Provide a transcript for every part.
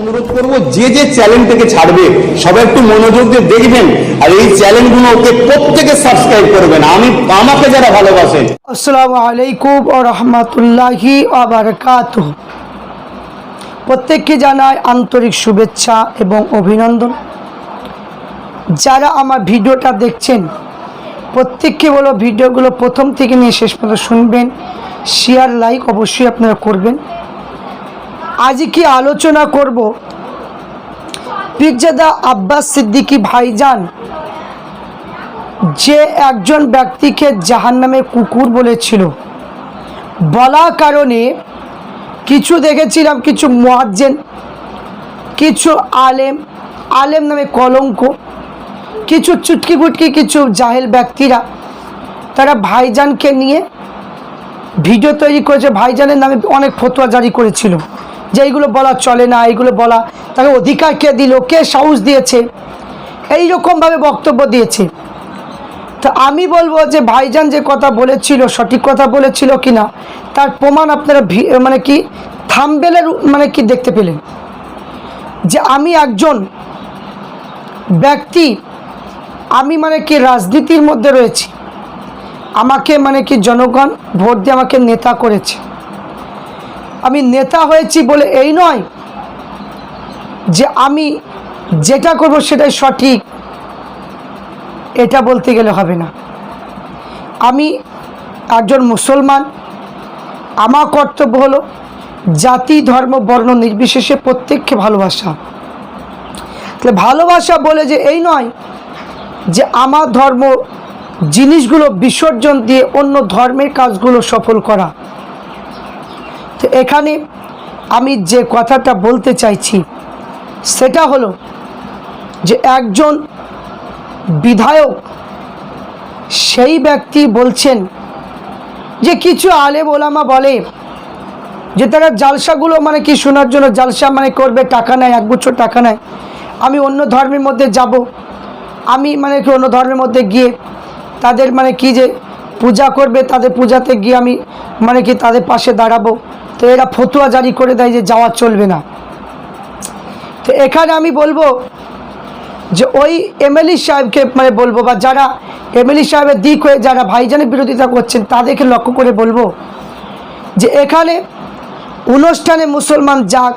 অনুরোধ করব, যে যে চ্যানেলটাকে ছাড়বে, সবাই একটু মনোযোগ দিয়ে দেখবেন, আর এই চ্যানেলগুলো ওকে প্রত্যেকে সাবস্ক্রাইব করবেন। আমি, আমাকে যারা ভালোবাসেন আসসালামু আলাইকুম রহমতুল্লাহি আবরকাত প্রত্যেককে জানাই আন্তরিক শুভেচ্ছা এবং অভিনন্দন। যারা আমার ভিডিওটা দেখছেন, প্রত্যেককে বলো ভিডিওগুলো প্রথম থেকে নিয়ে শেষ পর্যন্ত শুনবেন শেয়ার লাইক অবশ্যই আপনারা করবেন। আজ কি আলোচনা করব? পিরজাদা আব্বাস সিদ্দিকী ভাইজান যে একজন ব্যক্তিকে জাহান নামে কুকুর বলেছিল। বলা কারণে কিছু দেখেছিলাম, কিছু মোয়াজ্জেন, কিছু আলেম আলেম নামে কলঙ্ক, কিছু চুটকি ফুটকি কিছু জাহেল ব্যক্তিরা, তারা ভাইজানকে নিয়ে ভিডিও তৈরি করেছে। ভাইজানের নামে অনেক ফতোয়া জারি করেছিল। যে এইগুলো বলা চলে না, এইগুলো বলা তাকে অধিকার কে দিল, কে সাহস দিয়েছে? এই রকমভাবে বক্তব্য দিয়েছে। তো আমি বলব যে ভাইজান যে কথা বলেছিল, সঠিক কথা বলেছিল কি না তার প্রমাণ আপনারা মানে কি থামবেলের মানে কি দেখতে পেলেন। যে আমি একজন ব্যক্তি, আমি মানে কি রাজনীতির মধ্যে রয়েছি। আমাকে মানে কি জনগণ, ভোট দিয়ে আমাকে নেতা করেছে। আমি নেতা হয়েছি বলে এই নয় যে আমি যেটা করব সেটাই সঠিক, এটা বলতে গেলে হবে না। আমি একজন মুসলমান, আমার কর্তব্য হলো জাতি, ধর্ম, বর্ণ নির্বিশেষে প্রত্যেককে ভালোবাসা। তাহলে ভালোবাসা বলে যে এই নয় যে আমার ধর্ম জিনিসগুলো বিসর্জন দিয়ে অন্য ধর্মের কাজগুলো সফল করা। তো এখানে আমি যে কথাটা বলতে চাইছি, সেটা হলো যে একজন বিধায়ক, সেই ব্যক্তি বলছেন যে কিছু আলেম ওলামা বলে যে তারা জালসাগুলো মানে কি শোনার জন্য জালসা মানে করবে, টাকা নেয় একগুচ্ছ টাকা নেয়। আমি অন্য ধর্মের মধ্যে যাব, আমি মানে কি অন্য ধর্মের মধ্যে গিয়ে তাদের মানে কি যে পূজা করবে, তাদের পূজাতে গিয়ে আমি মানে কি তাদের পাশে দাঁড়াবো। তো এরা ফতুয়া জারি করে দেয় যে যাওয়া চলবে না। তো এখানে আমি বলব যে ওই এমএলএ সাহেবকে মানে বলব বা যারা এমএলএ সাহেবের দিক হয়ে যারা ভাইজানের বিরোধিতা করছেন, তাদেরকে লক্ষ্য করে বলব যে এখানে অনুষ্ঠানে মুসলমান যাক,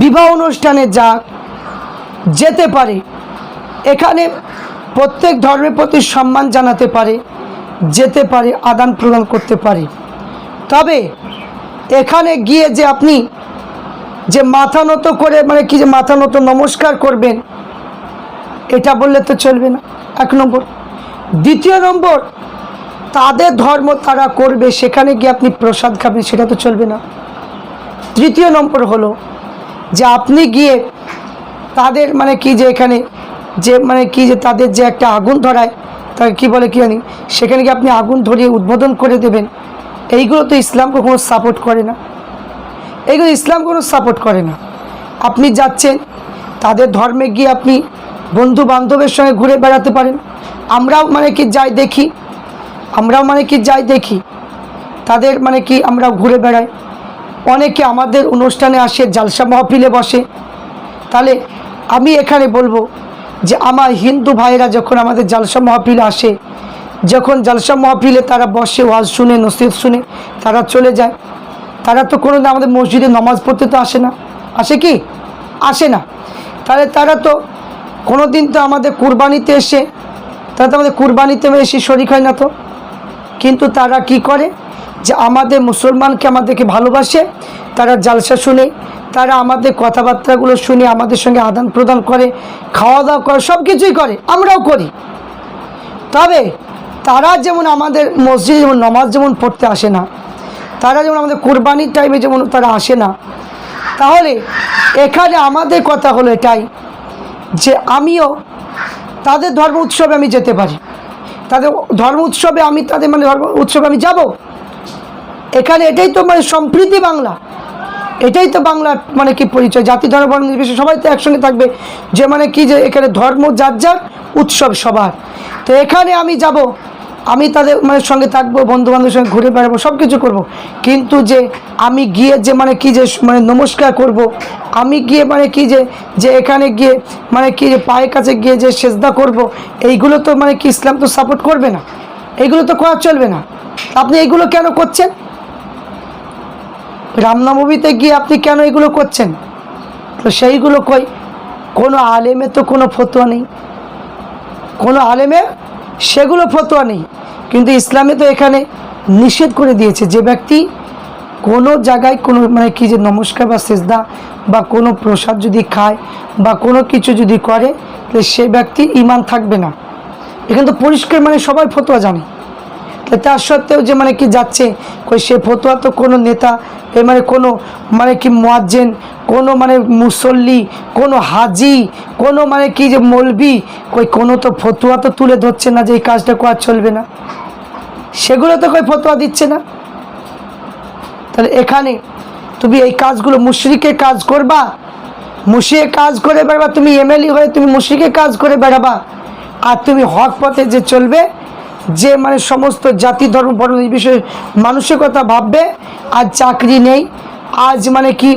বিবাহ অনুষ্ঠানে যাক, যেতে পারে। এখানে প্রত্যেক ধর্মের প্রতি সম্মান জানাতে পারে। যেতে পারে, আদান প্রদান করতে পারে। তবে এখানে গিয়ে যে আপনি যে মাথা নত করে মানে কি যে মাথা নত নমস্কার করবেন, এটা বললে তো চলবে না। এক নম্বর। দ্বিতীয় নম্বর, তাদের ধর্ম তারা করবে, সেখানে গিয়ে আপনি প্রসাদ খাবেন, সেটা তো চলবে না। তৃতীয় নম্বর হলো যে আপনি গিয়ে তাদের মানে কি যে এখানে যে মানে কি যে তাদের যে একটা আগুন ধরায় তাকে কী বলে কি জানি, সেখানে গিয়ে আপনি আগুন ধরিয়ে উদ্বোধন করে দেবেন। এইগুলো তো ইসলাম কখনো সাপোর্ট করে না। এগুলো ইসলাম কোনো সাপোর্ট করে না। আপনি যাচ্ছেন, তাদের ধর্মে গিয়ে আপনি বন্ধু বান্ধবের সঙ্গে ঘুরে বেড়াতে পারেন। আমরাও মানে কি যাই দেখি, আমরাও মানে কি যাই দেখি। তাদের মানে কি আমরা ঘুরে বেড়াই। অনেকে আমাদের অনুষ্ঠানে আসে, জালসা মহফিলে বসে। তাহলে আমি এখানে বলব যে আমার হিন্দু ভাইয়েরা যখন আমাদের জালসা মহফিলে আসে, যখন জালসা মহফিলে তারা বসে, ওয়াজ শুনে, নসিহত শুনে, তারা চলে যায়। তারা তো কোনো আমাদের মসজিদে নামাজ পড়তে তো আসে না। আসে কি? আসে না। তাহলে তারা তো কোনো দিন তো আমাদের কুরবানিতে এসে, তারা তো আমাদের কুরবানিতে এসে শরিক হয় না তো। কিন্তু তারা কি করে? যে আমাদের মুসলমানকে আমাদেরকে ভালোবাসে, তারা জালসা শুনে তারা আমাদের কথাবার্তাগুলো শুনে আমাদের সঙ্গে আদান প্রদান করে খাওয়া দাওয়া করে সব কিছুই করে, আমরাও করি। তবে তারা যেমন আমাদের মসজিদে যেমন নমাজ যেমন পড়তে আসে না, তারা যেমন আমাদের কোরবানির টাইমে যেমন তারা আসে না, তাহলে এখানে আমাদের কথা হলো এটাই যে আমিও তাদের ধর্ম উৎসবে আমি যেতে পারি। তাদের ধর্ম উৎসবে আমি তাদের মানে ধর্ম উৎসবে আমি যাব। এখানে এটাই তো মানে সম্প্রীতি বাংলা। এটাই তো বাংলার মানে কি পরিচয়, জাতি, ধর্ম, বর্ণ নির্বিশেষে সবাই তো একসঙ্গে থাকবে। যে মানে কি যে এখানে ধর্ম যার যার উৎসব সবার। তো এখানে আমি যাব, আমি তাদের মানে সঙ্গে থাকব বন্ধু বান্ধবের সঙ্গে ঘুরে বেড়াবো সব কিছু করব। কিন্তু যে আমি গিয়ে যে মানে কি যে মানে নমস্কার করব, আমি গিয়ে মানে কি যে যে এখানে গিয়ে মানে কি যে পায়ের কাছে গিয়ে যে সেজদা করব, এইগুলো তো মানে কি ইসলাম তো সাপোর্ট করবে না। এইগুলো তো করা চলবে না। আপনি এইগুলো কেন করছেন? রামনবমীতে গিয়ে আপনি কেন এগুলো করছেন? তো সেইগুলো কই? কোনো আলেমে তো কোনো ফতোয়া নেই। কোনো আলেমে সেগুলো ফতোয়া নেই। কিন্তু ইসলামে তো এখানে নিষেধ করে দিয়েছে যে ব্যক্তি কোনো জায়গায় কোনো মানে কি যে নমস্কার বা সেজদা বা কোনো প্রসাদ যদি খায় বা কোনো কিছু যদি করে, তাহলে সে ব্যক্তির ইমান থাকবে না। এখানে তো পরিষ্কার মানে সবাই ফতোয়া জানে। তো তার সত্ত্বেও যে মানে কি যাচ্ছে, কই সে ফতোয়া তো কোনো নেতা, এ মানে কোনো মানে কি মোয়াজ্জেন, কোনো মানে মুসল্লি, কোনো হাজি, কোনো মানে কি যে মলবি, কই কোনো তো ফতোয়া তো তুলে ধরছে না যে এই কাজটা করা চলবে না। সেগুলো তো কই ফতোয়া দিচ্ছে না। তাহলে এখানে তুমি এই কাজগুলো মুশরিকের কাজ করবা মুশিয়ে কাজ করে বেড়াবা, তুমি এমএলএ হয়ে তুমি মুশরিকে কাজ করে বেড়াবা, আর তুমি হক পথে যে চলবে যে মানে সমস্ত জাতি, ধর্ম, বর্ণ বিষয়ে মানুষের কথা ভাববে, আর চাকরি নেই। আজ মানে কি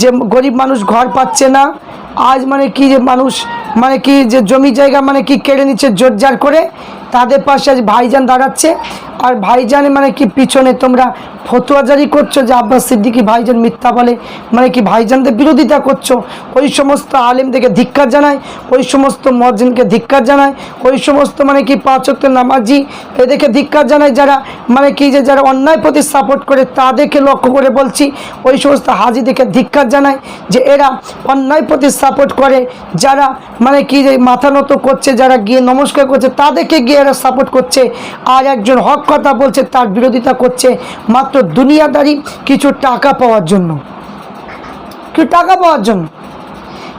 যে গরিব মানুষ ঘর পাচ্ছে না, আজ মানে কি যে মানুষ মানে কি যে জমি জায়গা মানে কি কেড়ে নিচ্ছে জোরজার করে, তাদের পাশে আজ ভাইজান দাঁড়াচ্ছে। আর ভাইজান মানে কি পিছনে তোমরা ফতুয়া জারি করছ যে আব্বাস সিদ্দিকি ভাইজান মিথ্যা বলে মানে কি ভাইজানদের বিরোধিতা করছ? ওই সমস্ত আলেমদেরকে ধিক্কার জানায়, ওই সমস্ত মর্জিনকে ধিক্কার জানায়, ওই সমস্ত মানে কি পাঁচক্ত নামাজি এদেরকে ধিক্কার জানায় যারা মানে কি যে যারা অন্যায় প্রতি সাপোর্ট করে তাদেরকে লক্ষ্য করে বলছি, ওই সমস্ত হাজিদেরকে ধিক্কার জানায় যে এরা অন্যায় প্রতি সাপোর্ট করে, যারা মানে কি যে মাথা নত করছে, যারা গিয়ে নমস্কার করছে, তাদেরকে গিয়ে এরা সাপোর্ট করছে। আর একজন হক কথা বলছে, তার বিরোধিতা করছে মাত্র দুনিয়াদারি কিছু টাকা পাওয়ার জন্য। কিছু টাকা পাওয়ার জন্য।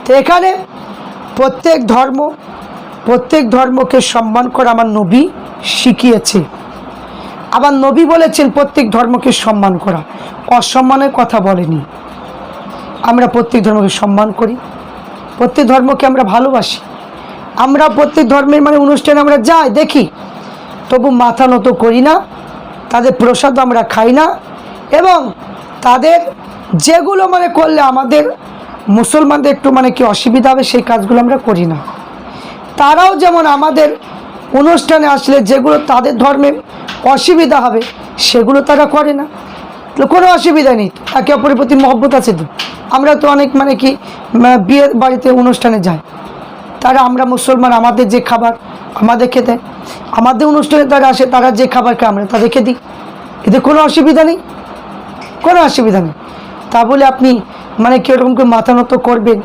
তো এখানে প্রত্যেক ধর্ম, প্রত্যেক ধর্মকে সম্মান করা আমার নবী শিখিয়েছে। আবার নবী বলেছেন, প্রত্যেক ধর্মকে সম্মান করা। অসম্মানের কথা বলেনি। আমরা প্রত্যেক ধর্মকে সম্মান করি। প্রত্যেক ধর্মকে আমরা ভালোবাসি। আমরা প্রত্যেক ধর্মের মানে অনুষ্ঠানে আমরা যাই, দেখি। তবু মাথা নত করি না, তাদের প্রসাদ আমরা খাই না এবং তাদের যেগুলো মানে করলে আমাদের মুসলমানদের একটু মানে কি অসুবিধা হবে সেই কাজগুলো আমরা করি না। তারাও যেমন আমাদের অনুষ্ঠানে আসলে যেগুলো তাদের ধর্মে অসুবিধা হবে সেগুলো তারা করে না। তো কোনো অসুবিধা নেই, একে অপরের প্রতি মহব্বত আছে তো। আমরা তো অনেক মানে কি বিয়ের বাড়িতে অনুষ্ঠানে যাই। তারা, আমরা মুসলমান, আমাদের যে খাবার আমাদের খেতে। আমাদের অনুষ্ঠানে তারা আসে, তারা যে খাবার খায়, আমরা তাদেরকে দিই। এতে কোনো অসুবিধা নেই। কোনো অসুবিধা নেই। তা বলে আপনি মানে কীরকম করে মাথা নত করবেন?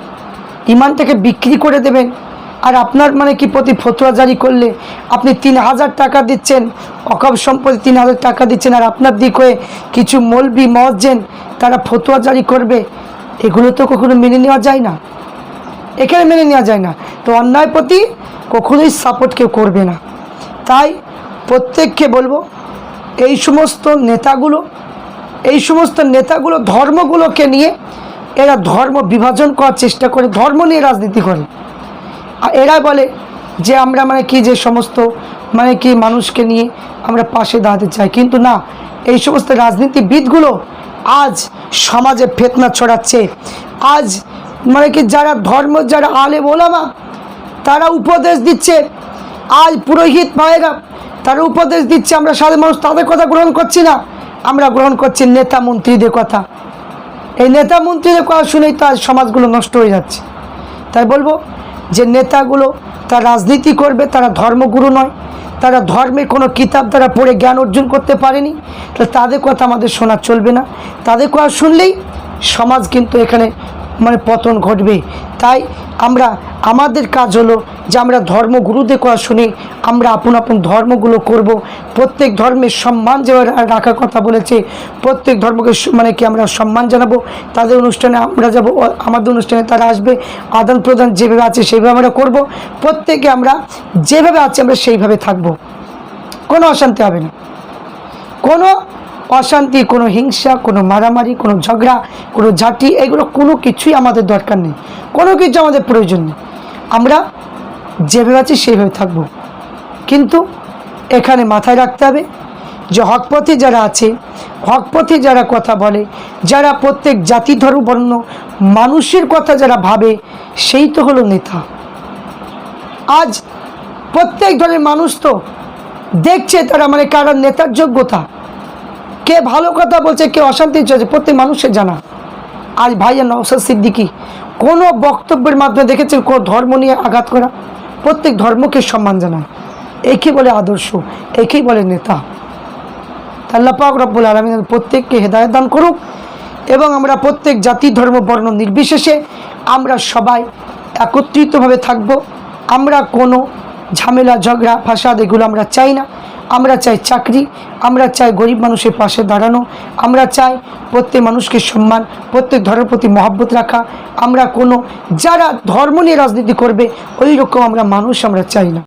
ইমানটাকে বিক্রি করে দেবেন। আর আপনার মানে কি প্রতি ফতোয়া জারি করলে আপনি তিন হাজার টাকা দিচ্ছেন অকাব সম্পত্তি তিন হাজার টাকা দিচ্ছেন, আর আপনার দিক হয়ে কিছু মলবি মসজেন তারা ফতোয়া জারি করবে, এগুলো তো কখনো মেনে নেওয়া যায় না। এখানে মেনে নেওয়া যায় না। তো অন্যায় প্রতি কখনোই সাপোর্ট কেউ করবে না। তাই প্রত্যেককে বলব, এই সমস্ত নেতাগুলো, এই সমস্ত নেতাগুলো ধর্মগুলোকে নিয়ে এরা ধর্ম বিভাজন করার চেষ্টা করে, ধর্ম নিয়ে রাজনীতি করে। আর এরা বলে যে আমরা মানে কি যে সমস্ত মানে কি মানুষকে নিয়ে আমরা পাশে দাঁড়াতে চাই। কিন্তু না, এই সমস্ত রাজনীতিবিদগুলো আজ সমাজে ফেতনা ছড়াচ্ছে। আজ মানে কি যারা ধর্ম, যারা আলে ওলামা, তারা উপদেশ দিচ্ছে আজ পুরোহিত ভাইয়েরা তারা উপদেশ দিচ্ছে আমরা সাধারণ মানুষ, তাদের কথা গ্রহণ করছি না। আমরা গ্রহণ করছি নেতা মন্ত্রীদের কথা। এই নেতা মন্ত্রীদের কথা শুনেই তো আজ সমাজগুলো নষ্ট হয়ে যাচ্ছে। তাই বলব যে নেতাগুলো, তারা রাজনীতি করবে, তারা ধর্মগুরু নয়। তারা ধর্মে কোনো কিতাব তারা পড়ে জ্ঞান অর্জন করতে পারেনি। তাহলে তাদের কথা আমাদের শোনা চলবে না। তাদের কথা শুনলেই সমাজ কিন্তু এখানে মানে পতন ঘটবে। তাই আমরা, আমাদের কাজ হলো যে আমরা ধর্মগুরুদের কথা শুনে, আমরা আপন আপন ধর্মগুলো করব। প্রত্যেক ধর্মের সম্মান যে রাখার কথা বলেছে, প্রত্যেক ধর্মকে মানে কি আমরা সম্মান জানাব, তাদের অনুষ্ঠানে আমরা যাব আমাদের অনুষ্ঠানে তারা আসবে, আদান প্রদান যেভাবে আছে সেইভাবে আমরা করব। প্রত্যেকে আমরা যেভাবে আছে আমরা সেইভাবে থাকব। কোনো অশান্তি হবে না। কোনো অশান্তি, কোনো হিংসা, কোনো মারামারি, কোনো ঝগড়া, কোনো ঝাঁটি, এগুলো কোনো কিছুই আমাদের দরকার নেই। কোনো কিছু আমাদের প্রয়োজন নেই। আমরা যেভাবে আছি সেইভাবে থাকব। কিন্তু এখানে মাথায় রাখতে হবে যে হকপথে যারা আছে হকপথে যারা কথা বলে, যারা প্রত্যেক জাতি ধর্ম বর্ণ, মানুষের কথা যারা ভাবে, সেই তো হলো নেতা। আজ প্রত্যেক ধরনের মানুষ তো দেখছে তারা মানে কারও নেতার যোগ্যতা। কে ভালো কথা বলছে, কে অশান্তি চলছে প্রত্যেক মানুষের জানা। আজ ভাইয়া নওসাদ সিদ্দিকি কোনো বক্তব্যের মাধ্যমে দেখেছেন কোনো ধর্ম নিয়ে আঘাত করা? প্রত্যেক ধর্মকে সম্মান জানায়। একেই বলে আদর্শ, একেই বলে নেতা। আল্লাহ পাক রব্বুল আলমিন প্রত্যেককে হেদায়ত দান করুক এবং আমরা প্রত্যেক জাতি, ধর্ম, বর্ণ নির্বিশেষে আমরা সবাই একত্রিতভাবে থাকব। আমরা কোনো ঝামেলা, ঝগড়া, ফাসাদ এগুলো আমরা চাই না। আমরা চাই চাকরি, আমরা চাই গরিব মানুষের পাশে দাঁড়ানো, আমরা চাই প্রত্যেক মানুষকে সম্মান, প্রত্যেক ধর্মের প্রতি মহাব্বত রাখা। আমরা কোনো, যারা ধর্ম নিয়ে রাজনীতি করবে ওই রকম আমরা মানুষ আমরা চাই না।